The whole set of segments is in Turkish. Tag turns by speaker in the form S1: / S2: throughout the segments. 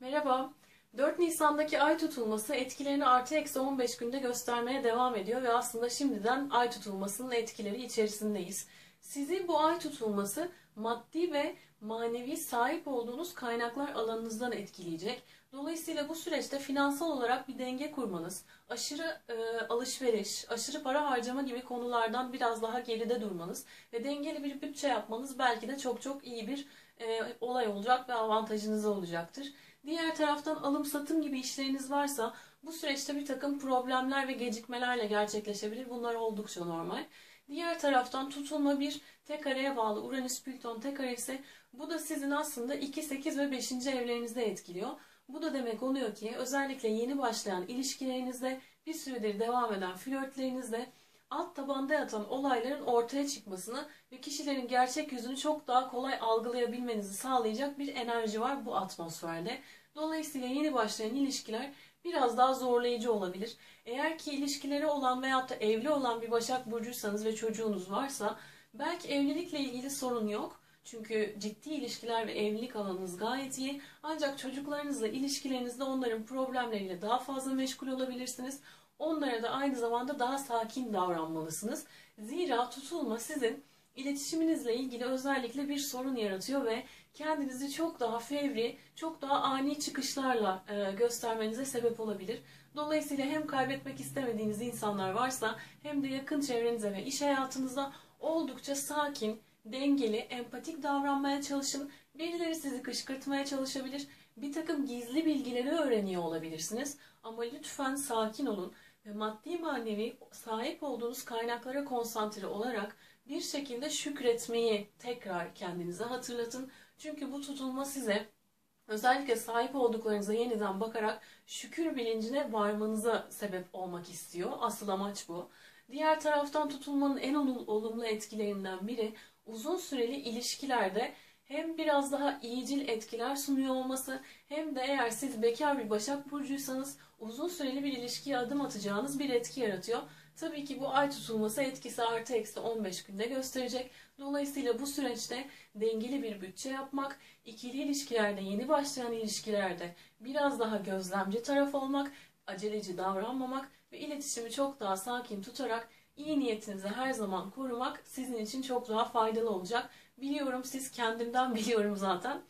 S1: Merhaba. 4 Nisan'daki ay tutulması etkilerini artı eksi 15 günde göstermeye devam ediyor ve aslında şimdiden ay tutulmasının etkileri içerisindeyiz. Sizi bu ay tutulması maddi ve manevi sahip olduğunuz kaynaklar alanınızdan etkileyecek. Dolayısıyla bu süreçte finansal olarak bir denge kurmanız, aşırı e, alışveriş, aşırı para harcama gibi konulardan biraz daha geride durmanız ve dengeli bir bütçe yapmanız belki de çok çok iyi bir e, olay olacak ve avantajınız olacaktır. Diğer taraftan alım satım gibi işleriniz varsa bu süreçte bir takım problemler ve gecikmelerle gerçekleşebilir. Bunlar oldukça normal. Diğer taraftan tutulma bir tek araya bağlı Uranüs Plüton tek ise bu da sizin aslında 2, 8 ve 5. evlerinizde etkiliyor. Bu da demek oluyor ki özellikle yeni başlayan ilişkilerinizde bir süredir devam eden flörtlerinizde alt tabanda yatan olayların ortaya çıkmasını ve kişilerin gerçek yüzünü çok daha kolay algılayabilmenizi sağlayacak bir enerji var bu atmosferde. Dolayısıyla yeni başlayan ilişkiler biraz daha zorlayıcı olabilir. Eğer ki ilişkileri olan veyahut da evli olan bir Başak Burcuysanız ve çocuğunuz varsa belki evlilikle ilgili sorun yok. Çünkü ciddi ilişkiler ve evlilik alanınız gayet iyi. Ancak çocuklarınızla ilişkilerinizde onların problemleriyle daha fazla meşgul olabilirsiniz. Onlara da aynı zamanda daha sakin davranmalısınız. Zira tutulma sizin iletişiminizle ilgili özellikle bir sorun yaratıyor ve kendinizi çok daha fevri, çok daha ani çıkışlarla e, göstermenize sebep olabilir. Dolayısıyla hem kaybetmek istemediğiniz insanlar varsa hem de yakın çevrenize ve iş hayatınızda oldukça sakin, dengeli, empatik davranmaya çalışın. Birileri sizi kışkırtmaya çalışabilir. Bir takım gizli bilgileri öğreniyor olabilirsiniz. Ama lütfen sakin olun ve maddi manevi sahip olduğunuz kaynaklara konsantre olarak bir şekilde şükretmeyi tekrar kendinize hatırlatın. Çünkü bu tutulma size özellikle sahip olduklarınıza yeniden bakarak şükür bilincine varmanıza sebep olmak istiyor. Asıl amaç bu. Diğer taraftan tutulmanın en olumlu etkilerinden biri uzun süreli ilişkilerde hem biraz daha iyicil etkiler sunuyor olması hem de eğer siz bekar bir Başak Burcuysanız uzun süreli bir ilişkiye adım atacağınız bir etki yaratıyor. Tabii ki bu ay tutulması etkisi artı eksi 15 günde gösterecek. Dolayısıyla bu süreçte dengeli bir bütçe yapmak, ikili ilişkilerde, yeni başlayan ilişkilerde biraz daha gözlemci taraf olmak, aceleci davranmamak ve iletişimi çok daha sakin tutarak iyi niyetinizi her zaman korumak sizin için çok daha faydalı olacak. Biliyorum siz kendimden biliyorum zaten.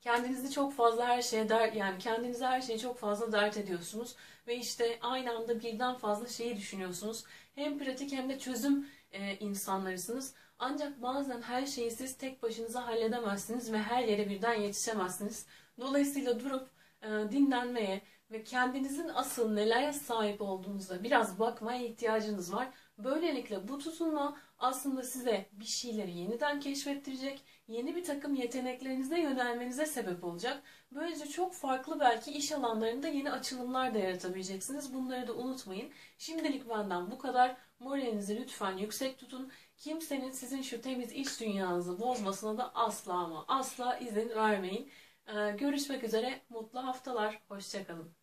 S1: Kendinizi çok fazla her şeye der yani kendinize her şeyi çok fazla dert ediyorsunuz ve işte aynı anda birden fazla şeyi düşünüyorsunuz. Hem pratik hem de çözüm e, insanlarısınız. Ancak bazen her şeyi siz tek başınıza halledemezsiniz ve her yere birden yetişemezsiniz. Dolayısıyla durup dinlenmeye ve kendinizin asıl nelere sahip olduğunuza biraz bakmaya ihtiyacınız var. Böylelikle bu tutunma aslında size bir şeyleri yeniden keşfettirecek, yeni bir takım yeteneklerinize yönelmenize sebep olacak. Böylece çok farklı belki iş alanlarında yeni açılımlar da yaratabileceksiniz. Bunları da unutmayın. Şimdilik benden bu kadar. Moralinizi lütfen yüksek tutun. Kimsenin sizin şu temiz iç dünyanızı bozmasına da asla ama asla izin vermeyin. Ee, görüşmek üzere. Mutlu haftalar. Hoşçakalın.